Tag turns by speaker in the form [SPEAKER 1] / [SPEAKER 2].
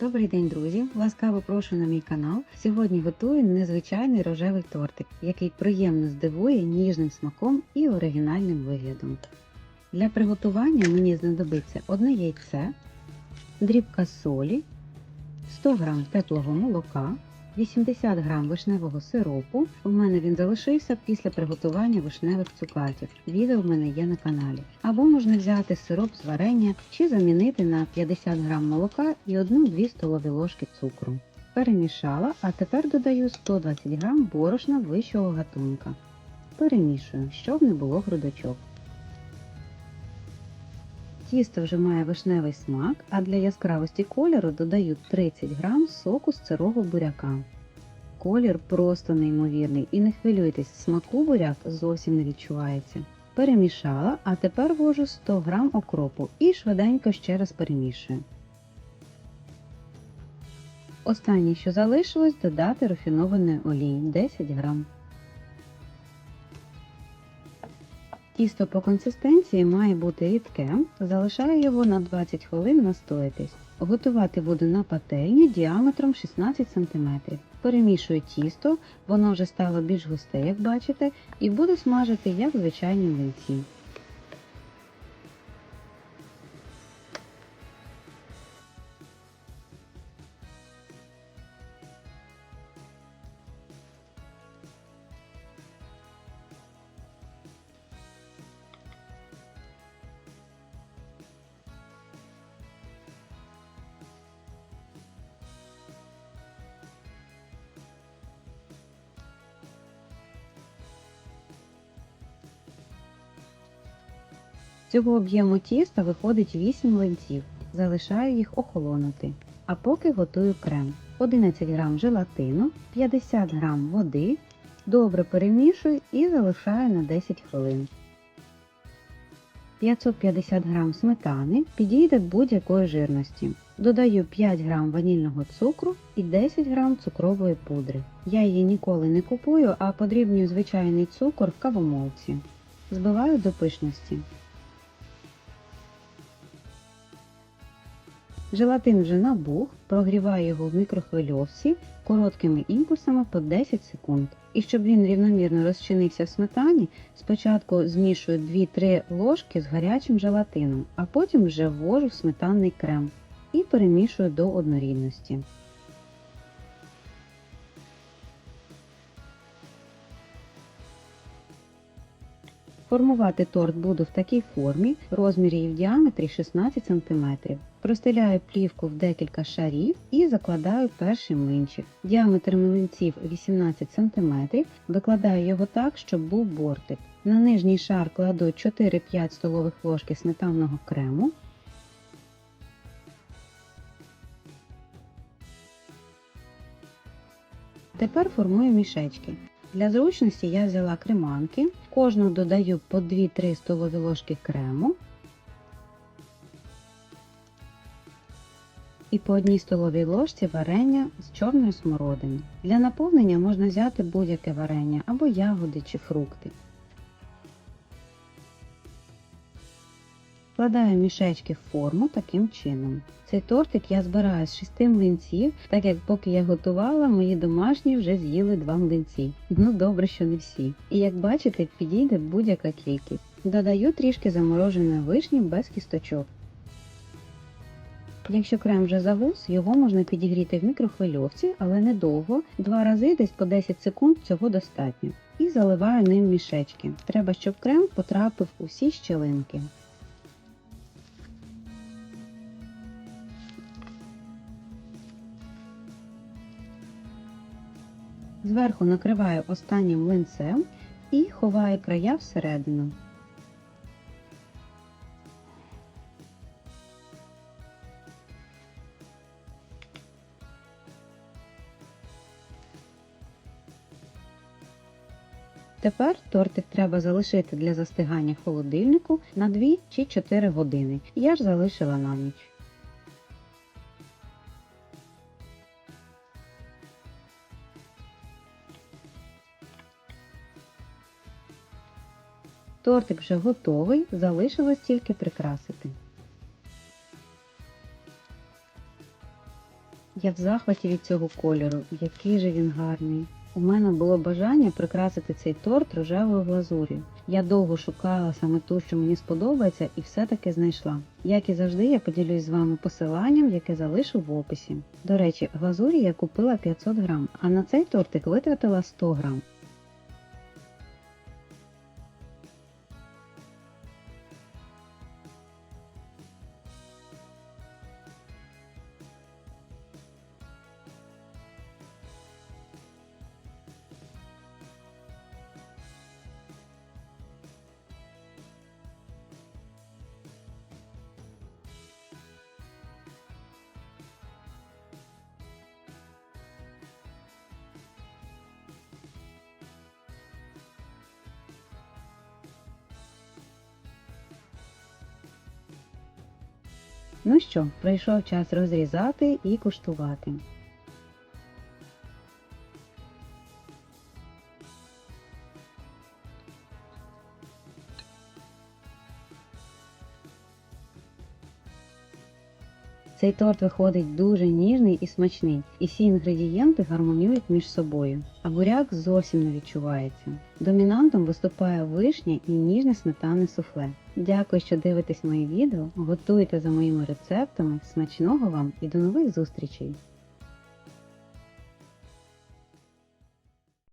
[SPEAKER 1] Добрий день, друзі! Ласкаво прошу на мій канал. Сьогодні готую незвичайний рожевий тортик, який приємно здивує ніжним смаком і оригінальним виглядом. Для приготування мені знадобиться одне яйце, дрібка солі, 100 г теплого молока, 80 г вишневого сиропу. У мене він залишився після приготування вишневих цукатів. Відео в мене є на каналі. Або можна взяти сироп з варення чи замінити на 50 г молока і 1-2 столові ложки цукру. Перемішала, а тепер додаю 120 г борошна вищого гатунка. Перемішую, щоб не було грудочок. Тісто вже має вишневий смак, а для яскравості кольору додаю 30 г соку з сирого буряка. Колір просто неймовірний і не хвилюйтесь, смаку буряк зовсім не відчувається. Перемішала, а тепер ввожу 100 г окропу і швиденько ще раз перемішую. Останнє, що залишилось, додати рафінованої олії 10 г. Тісто по консистенції має бути рідке, залишаю його на 20 хвилин настоятись. Готувати буду на пательні діаметром 16 см. Перемішую тісто, воно вже стало більш густе, як бачите, і буду смажити як звичайні млинці. З цього об'єму тіста виходить 8 млинців. Залишаю їх охолонути. А поки готую крем. 11 г желатину, 50 г води. Добре перемішую і залишаю на 10 хвилин. 550 г сметани підійде будь-якої жирності. Додаю 5 г ванільного цукру і 10 г цукрової пудри. Я її ніколи не купую, а подрібнюю звичайний цукор в кавомолці. Збиваю до пишності. Желатин вже набух, прогріваю його в мікрохвильовці короткими імпульсами по 10 секунд. І щоб він рівномірно розчинився в сметані, спочатку змішую 2-3 ложки з гарячим желатином, а потім вже ввожу в сметанний крем і перемішую до однорідності. Формувати торт буду в такій формі, розмірі і в діаметрі 16 см. Простеляю плівку в декілька шарів і закладаю перший млинчик. Діаметр млинців 18 см. Викладаю його так, щоб був бортик. На нижній шар кладу 4-5 столових ложки сметанного крему. Тепер формую мішечки. Для зручності я взяла креманки, кожну додаю по 2-3 столові ложки крему і по одній столовій ложці варення з чорної смородини. Для наповнення можна взяти будь-яке варення або ягоди чи фрукти. Вкладаю мішечки в форму таким чином. Цей тортик я збираю з 6 млинців, так як поки я готувала, мої домашні вже з'їли 2 млинці. Ну добре, що не всі. І як бачите, підійде будь-яка кількість. Додаю трішки замороженої вишні без кісточок. Якщо крем вже завус, його можна підігріти в мікрохвильовці, але недовго, два рази десь по 10 секунд цього достатньо. І заливаю ним мішечки. Треба, щоб крем потрапив у всі щелинки. Зверху накриваю останнім млинцем і ховаю края всередину. Тепер тортик треба залишити для застигання холодильнику на 2 чи 4 години. Я ж залишила на ніч. Тортик вже готовий, залишилось тільки прикрасити. Я в захваті від цього кольору, який же він гарний. У мене було бажання прикрасити цей торт рожевою глазур'ю. Я довго шукала саме ту, що мені сподобається, і все-таки знайшла. Як і завжди, я поділюсь з вами посиланням, яке залишу в описі. До речі, глазурі я купила 500 грам, а на цей тортик витратила 100 грам. Ну що, прийшов час розрізати і куштувати. Цей торт виходить дуже ніжний і смачний, і всі інгредієнти гармонюють між собою, а буряк зовсім не відчувається. Домінантом виступає вишня і ніжне сметане суфле. Дякую, що дивитесь мої відео, готуйте за моїми рецептами, смачного вам і до нових зустрічей!